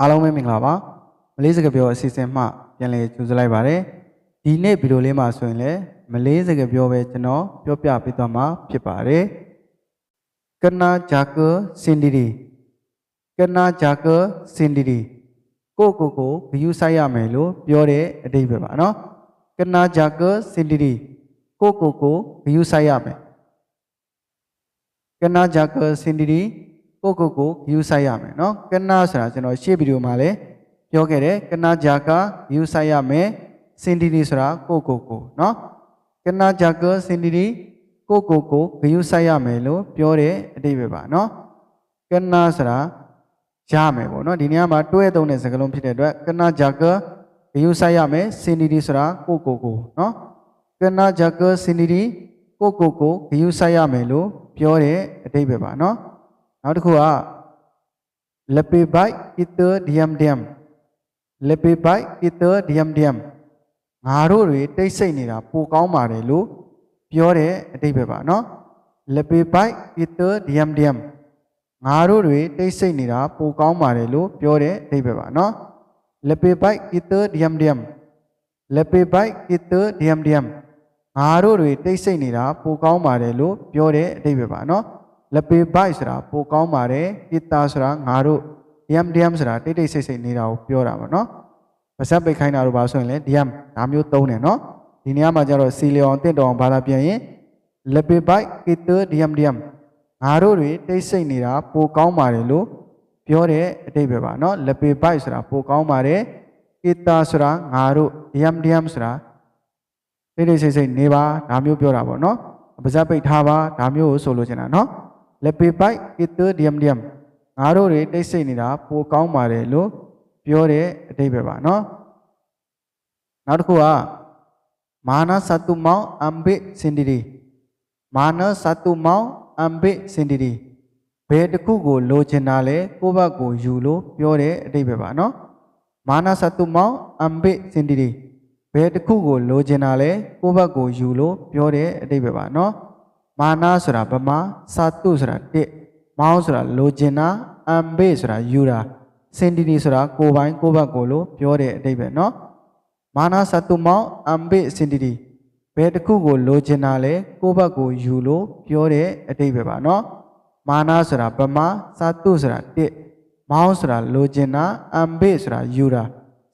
အားလုံးပဲမင်္ဂလာပါမလေးစကားပြောအစီအစဉ်မှပြန်လည်ကြိုဆိုလိုက်ပါတယ်ဒီနေ့ဗီဒီယိုလေးမှာဆိုရင်လည်းမလေးစကားပြောပဲကျွန်တော်ပြောပြပေးသွားမှာဖြစ်ပါတယ်ကနာဂျာကစင်ဒီဒီကနာဂျာကစင်ဒီဒီကိုကိုကိုဂယူဆိုင်ရမယ်လို့ပြောတဲ့အတိတ်ပဲပါနော်ကနာဂျာကစင်ဒီဒီကိုကိုကိုဂယူဆိုင်ရမယ်ကနာဂျာကစင်ဒီဒီ ကိုကိုကိုယူဆိုင်ရမယ်နော်ကနာဆိုတာကျွန်တော်ရှေ့ဗီဒီယိုမှာလည်းပြောခဲ့တယ်ကနာဂျာကာယူဆိုင်ရမယ်စင်တီတီဆိုတာကိုကိုကိုနော်ကနာဂျာကာစင်တီတီကိုကိုကိုဂယူဆိုင်ရမယ်လို့ပြောတဲ့အတိပ္ပယ်ပါနော်ကနာဆိုတာရမယ်ပေါ့နော်ဒီနေရာမှာတွဲသုံးတဲ့စကားလုံးဖြစ်တဲ့အတွက်ကနာဂျာကာဂယူဆိုင်ရမယ်စင်တီတီဆိုတာကိုကိုကိုနော်ကနာဂျာကာစင်တီတီကိုကိုကိုဂယူဆိုင်ရမယ်လို့ပြောတဲ့အတိပ္ပယ်ပါနော် နောက်တစ်ခုက lebih baik kita diam-diam lebih baik kita diam-diam ငါတို့တွေတိတ်ဆိတ်နေတာပိုကောင်းပါတယ်လို့ပြောတဲ့အတိပ္ပယ်ပါနော် lebih baik kita diam-diam ငါတို့တွေတိတ်ဆိတ်နေတာပိုကောင်းပါတယ်လို့ပြောတဲ့အတိပ္ပယ်ပါနော် lebih baik kita diam-diam lebih baik kita diam-diam ငါတို့တွေတိတ်ဆိတ်နေတာပိုကောင်းပါတယ်လို့ပြောတဲ့အတိပ္ပယ်ပါနော် လက်ပေဘိုက်ဆိုတာပိုကောင်းပါတယ်ပိတာဆိုတာငါတို့ဒီယမ်ဒီယမ်ဆိုတာတိတ်တိတ်ဆိတ်ဆိတ်နေတာကိုပြောတာပါနော်ပါဇက်ပိတ်ခိုင်းတာတို့ပါဆိုရင်လည်းဒီယမ်ဒါမျိုးသုံးတယ်နော်ဒီနေရာမှာကျတော့စီလီယွန်တင့်တော်ဘာသာပြန်ရင်လက်ပေဘိုက်ပိတဒီယမ်ဒီယမ်ငါတို့တွေတိတ်ဆိတ်နေတာပိုကောင်းပါတယ်လို့ပြောတဲ့အတိတ်ပဲပါနော်လက်ပေဘိုက်ဆိုတာပိုကောင်းပါတယ်ပိတာဆိုတာငါတို့ဒီယမ်ဒီယမ်ဆိုတာတိတ်တိတ်ဆိတ်ဆိတ်နေပါဒါမျိုးပြောတာပေါ့နော်ပါဇက်ပိတ်ထားပါဒါမျိုးကိုဆိုလိုချင်တာနော် လက်ပေပိုက်အစ်တဒီယမ်ဒီယမ်ငါတို့တွေတိတ်ဆိတ်နေတာပိုကောင်းပါတယ်လို့ပြောတဲ့အတိတ်ပဲပါနော်နောက်တစ်ခုကမာနစတုမောင်အမ်ဘိစင်ဒီဒီမာနစတုမောင်အမ်ဘိစင်ဒီဒီဘယ်တစ်ခုကိုလိုချင်တာလဲကိုယ့်ဘက်ကိုယူလို့ပြောတဲ့အတိတ်ပဲပါနော်မာနစတုမောင်အမ်ဘိစင်ဒီဒီဘယ်တစ်ခုကိုလိုချင်တာလဲကိုယ့်ဘက်ကိုယူလို့ပြောတဲ့အတိတ်ပဲပါနော် မာနဆိုတာဗမာစာတုဆိုတာတစ်မောင်းဆိုတာလိုချင်တာအမ်ဘေဆိုတာယူတာစင်တီတီဆိုတာကိုယ်ပိုင်ကိုယ့်ဘက်ကိုလို့ပြောတဲ့အတိတ်ပဲเนาะမာနစာတုမောင်းအမ်ဘေစင်တီတီဘယ်တစ်ခုကိုလိုချင်တာလဲကိုယ့်ဘက်ကိုယူလို့ပြောတဲ့အတိတ်ပဲပါเนาะမာနဆိုတာဗမာစာတုဆိုတာတစ်မောင်းဆိုတာလိုချင်တာအမ်ဘေဆိုတာယူတာ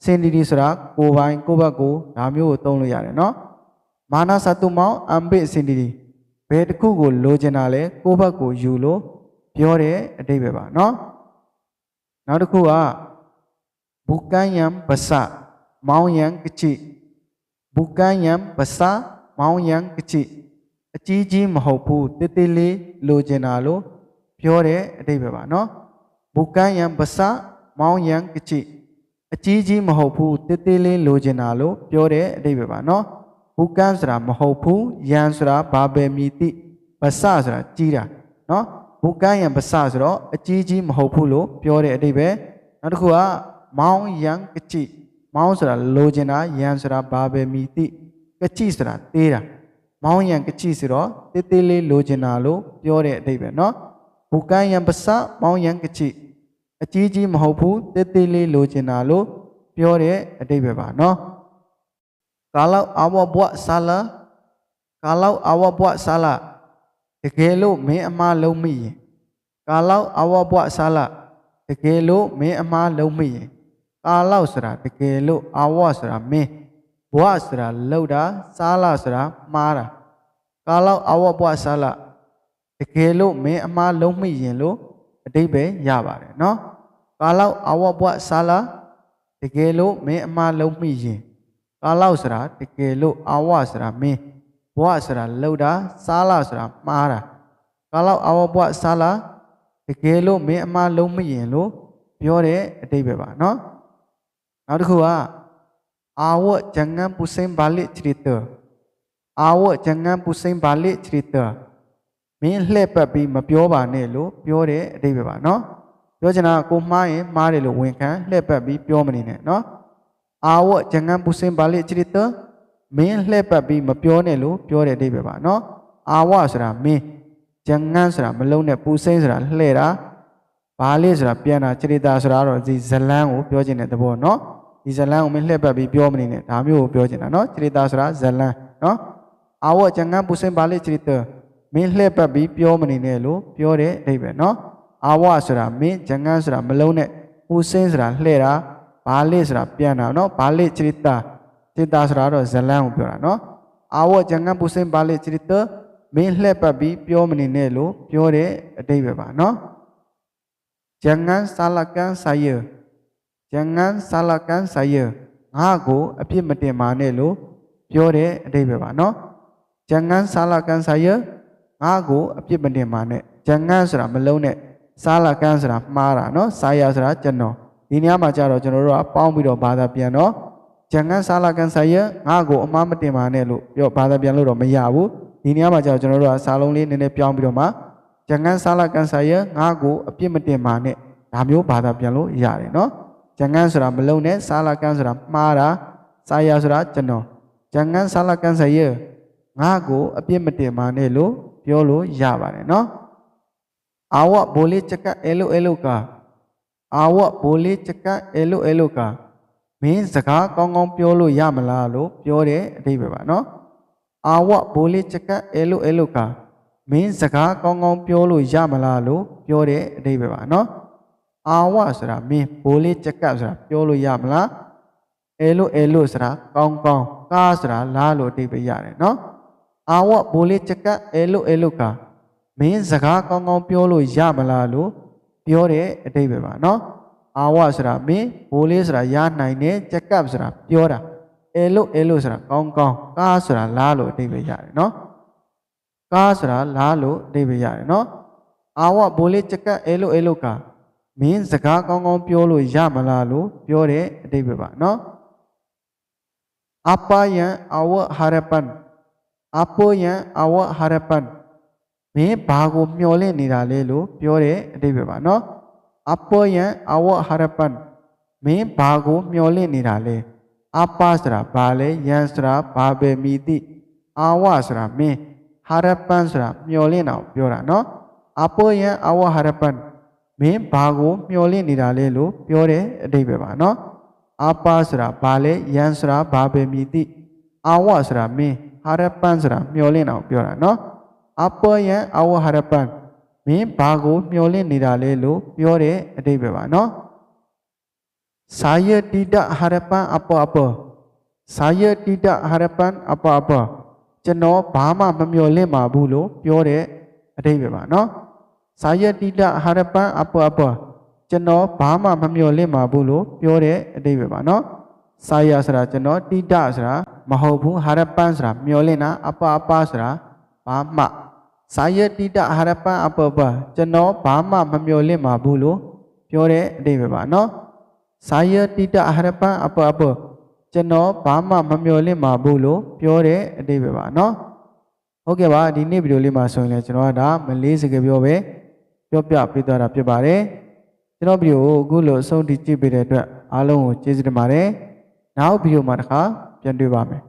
စင်တီတီဆိုတာကိုယ်ပိုင်ကိုယ့်ဘက်ကိုဒါမျိုးကိုသုံးလို့ရတယ်เนาะမာနစာတုမောင်းအမ်ဘေစင်တီတီ ဘယ်တစ်ခုကိုလိုချင်တာလဲကိုယ့်ဘက်ကိုယူလို့ပြောတဲ့အတိတ်ပဲပါเนาะနောက်တစ်ခုကဘူကန်းယံပစမောင်းယံကချိဘူကန်းယံပစမောင်းယံကချိအကြီးကြီးမဟုတ်ဘူးတေးသေးလေးလိုချင်တာလို့ပြောတဲ့အတိတ်ပဲပါเนาะဘူကန်းယံပစမောင်းယံကချိအကြီးကြီးမဟုတ်ဘူးတေးသေးလေးလိုချင်တာလို့ပြောတဲ့အတိတ်ပဲပါเนาะ ဘူကန်းဆိုတာမဟုတ်ဘူးယန်ဆိုတာဘာပဲမြည်တိပစဆိုတာကြီးတာเนาะဘူကန်းယံပစဆိုတော့အကြီးကြီးမဟုတ်ဘူးလို့ပြောတဲ့အတိတ်ပဲနောက်တစ်ခုကမောင်းယံကချိမောင်းဆိုတာလိုချင်တာယန်ဆိုတာဘာပဲမြည်တိကချိဆိုတာသေးတာမောင်းယံကချိဆိုတော့တေးသေးလေးလိုချင်တာလို့ပြောတဲ့အတိတ်ပဲเนาะဘူကန်းယံပစမောင်းယံကချိအကြီးကြီးမဟုတ်ဘူးတေးသေးလေးလိုချင်တာလို့ပြောတဲ့အတိတ်ပဲပါเนาะ kalau awak buat salah kalau awak buat salah တကယ်လို့မင်းအမှားလုံးမိရင် kalau awak buat salah တကယ်လို့မင်းအမှားလုံးမိရင် kalau ဆိုတာတကယ်လို့ awak ဆိုတာမင်း buat ဆိုတာလုပ်တာ salah ဆိုတာမှားတာ kalau awak buat salah တကယ်လို့မင်းအမှားလုံးမိရင်လို့အတိတ်ပဲရပါတယ်เนาะ kalau awak buat salah တကယ်လို့မင်းအမှားလုံးမိရင် ကာလောက်ဆိုတာတကယ်လို့အာဝဆိုတာမင်းဘဝဆိုတာလှုပ်တာစားလာဆိုတာမှားတာကာလောက်အာဝဘဝစားလာတကယ်လို့မင်းအမှားလုံးမရင်လို့ပြောတဲ့အတိတ်ပဲပါနော်နောက်တစ်ခုကအာဝဂျန်ငန်ပူစင်ဘာလိချရီတာအာဝဂျန်ငန်ပူစင်ဘာလိချရီတာမင်းလှည့်ပတ်ပြီးမပြောပါနဲ့လို့ပြောတဲ့အတိတ်ပဲပါနော်ပြောချင်တာကိုမှားရင်မှားတယ်လို့ဝန်ခံလှည့်ပတ်ပြီးပြောမနေနဲ့နော် awak jangan pusing balik cerita မင်းလှည့်ပတ်ပြီးမပြောနဲ့လို့ပြောတဲ့အဓိပ္ပာယ်ပါနော်အာဝဆိုတာမင်းဂျန်ငန်းဆိုတာမလုံးနဲ့ပူစိမ့်ဆိုတာလှည့်တာဘာလေးဆိုတာပြန်တာချေတာဆိုတာတော့ဒီဇလန်းကိုပြောခြင်းတဲ့သဘောနော်ဒီဇလန်းကိုမင်းလှည့်ပတ်ပြီးပြောမနေနဲ့ဒါမျိုးကိုပြောခြင်းတာနော်ချေတာဆိုတာဇလန်းနော်အာဝဂျန်ငန်းပူစိမ့်ဘာလေးချေတာမင်းလှည့်ပတ်ပြီးပြောမနေနဲ့လို့ပြောတဲ့အဓိပ္ပာယ်နော်အာဝဆိုတာမင်းဂျန်ငန်းဆိုတာမလုံးနဲ့ပူစိမ့်ဆိုတာလှည့်တာ ဘာလိစရာပြန်တာနော်ဘာလိချရိတာချိတာစရာတော့ဇလန်ကိုပြောတာနော်အာဝဇငံပုစင်ဘာလိချရိတမင်းလှဲ့ပတ်ပြီးပြောမနေနဲ့လို့ပြောတဲ့အတိတ်ပဲပါနော်ဇငံစာလကန်ဆိုင်ယဇငံစာလကန်ဆိုင်ယငါကိုအပြစ်မတင်ပါနဲ့လို့ပြောတဲ့အတိတ်ပဲပါနော်ဇငံစာလကန်ဆိုင်ယငါကိုအပြစ်မတင်ပါနဲ့ဇငံဆိုတာမလုံးနဲ့စာလကန်ဆိုတာမှားတာနော်ဆိုင်ယဆိုတာကျွန်တော် ဒီနေရာမှာကျတော့ကျွန်တော်တို့ကပေါင်းပြီးတော့ဘာသာပြန်တော့ jangan salahkan saya ငါ့ကိုအမှားမတင်ပါနဲ့လို့ပြောဘာသာပြန်လို့တော့မရဘူးဒီနေရာမှာကျတော့ကျွန်တော်တို့ကစာလုံးလေးနည်းနည်းပြောင်းပြီးတော့မှကျန်ကန်ဆာလာကန်ဆာယငါ့ကိုအပြစ်မတင်ပါနဲ့ဒါမျိုးဘာသာပြန်လို့ရတယ်နော်ကျန်ကန်ဆိုတာမလုံးနဲ့ဆာလာကန်ဆိုတာမှားတာဆာယဆိုတာကျွန်တော်ကျန်ကန်ဆာလာကန်ဆာယငါ့ကိုအပြစ်မတင်ပါနဲ့လို့ပြောလို့ရပါတယ်နော်အာဝဘိုလေးချက်ကအဲလိုအဲလိုက အာဝဘိုလေးချက်ကအဲလိုအဲလိုကမင်းစကားကောင်းကောင်းပြောလို့ရမလားလို့ပြောတဲ့အဓိပ္ပာယ်ပါနော်အာဝဘိုလေးချက်ကအဲလိုအဲလိုကမင်းစကားကောင်းကောင်းပြောလို့ရမလားလို့ပြောတဲ့အဓိပ္ပာယ်ပါနော်အာဝဆိုတာမင်းဘိုးလေးချက်ကပ်ဆိုတာပြောလို့ရမလားအဲလို့အဲလို့ဆိုတာကောင်းကောင်းကားဆိုတာလားလို့အဓိပ္ပာယ်ရတယ်နော်အာဝဘိုးလေးချက်ကပ်အဲလို့အဲလို့ကမင်းစကားကောင်းကောင်းပြောလို့ရမလားလို့ ပြောတဲ့အဓိပ္ပာယ်ပါနော်အာဝဆိုတာမင်းဘိုးလေးဆိုတာရနိုင်တယ်ချက်ကပ်ဆိုတာပြောတာအဲလို့အဲလို့ဆိုတာကောင်းကောင်းကားဆိုတာလားလို့အဓိပ္ပာယ်ရတယ်နော်ကားဆိုတာလားလို့အဓိပ္ပာယ်ရတယ်နော်အာဝဘိုးလေးချက်ကပ်အဲလိုအဲလိုကမင်းစကားကောင်းကောင်းပြောလို့ရမလားလို့ပြောတဲ့အဓိပ္ပာယ်ပါနော်အပယံအဝဟာရပန်အပိုယံအဝဟာရပန် မင်းဘာကိုမျှော်လင့်နေတာလဲလို့ပြောတဲ့အဓိပ္ပာယ်ပါနော်အပိုယံအဝဟာရပန်မင်းဘာကိုမျှော်လင့်နေတာလဲအပဆိုတာဘာလဲယံဆိုတာဘာပဲမိတိအာဝဆိုတာမင်းဟာရပန်ဆိုတာမျောလင့်အောင်ပြောတာနော်အပေါ်ယံအဝဟာရပန်မင်းဘာကိုမျောလင့်နေတာလဲလို့ပြောတဲ့အဓိပ္ပာယ်ပါနော်အပါဆိုတာဘာလဲယံဆိုတာဘာပဲမြည်တိအဝဆိုတာမင်းဟာရပန်ဆိုတာမျောလင့်အောင်ပြောတာနော် အပေါ်ယံအဝဟာရပန်မင်းဘာကိုမျောလင့်နေတာလဲလို့ပြောတဲ့အဓိပ္ပာယ်ပါနော်စာယတိတဟာရပန်အပေါ်အပေါ်စာယတိတဟာရပန်အပေါ်အပေါ်ကျွန်တော်ဘာမှမမျှော်လင့်ပါဘူးလို့ပြောတဲ့အဓိပ္ပာယ်ပါနော်။ဇာယတိတဟာရပန်အပအပကျွန်တော်ဘာမှမမျှော်လင့်ပါဘူးလို့ပြောတဲ့အဓိပ္ပာယ်ပါနော်။ဇာယဆိုတာကျွန်တော်တိတဆိုတာမဟုတ်ဘူးဟာရပန်ဆိုတာမျှော်လင့်တာအပအပဆိုတာ ဘာမှစာယတိတအာရပအပပကျွန်တော်ဘာမှမမျော်လင့်ပါဘူးလို့ပြောတဲ့အတိပ္ပယ်ပါနော်စာယတိတအာရပအပပကျွန်တော်ဘာမှမမျော်လင့်ပါဘူးလို့ပြောတဲ့အတိပ္ပယ်ပါနော်ဟုတ်ကဲ့ပါဒီနေ့ဗီဒီယိုလေးမှာဆိုရင်လည်းကျွန်တော်ကဒါမလေးစကားပြောပဲပြောပြပေးသွားတာဖြစ်ပါတယ်ကျွန်တော်ဗီဒီယိုကိုအခုလိုအဆုံးထိကြည့်ပေးတဲ့အတွက်အားလုံးကိုကျေးဇူးတင်ပါတယ်နောက်ဗီဒီယိုမှာတစ်ခါပြန်တွေ့ပါမယ်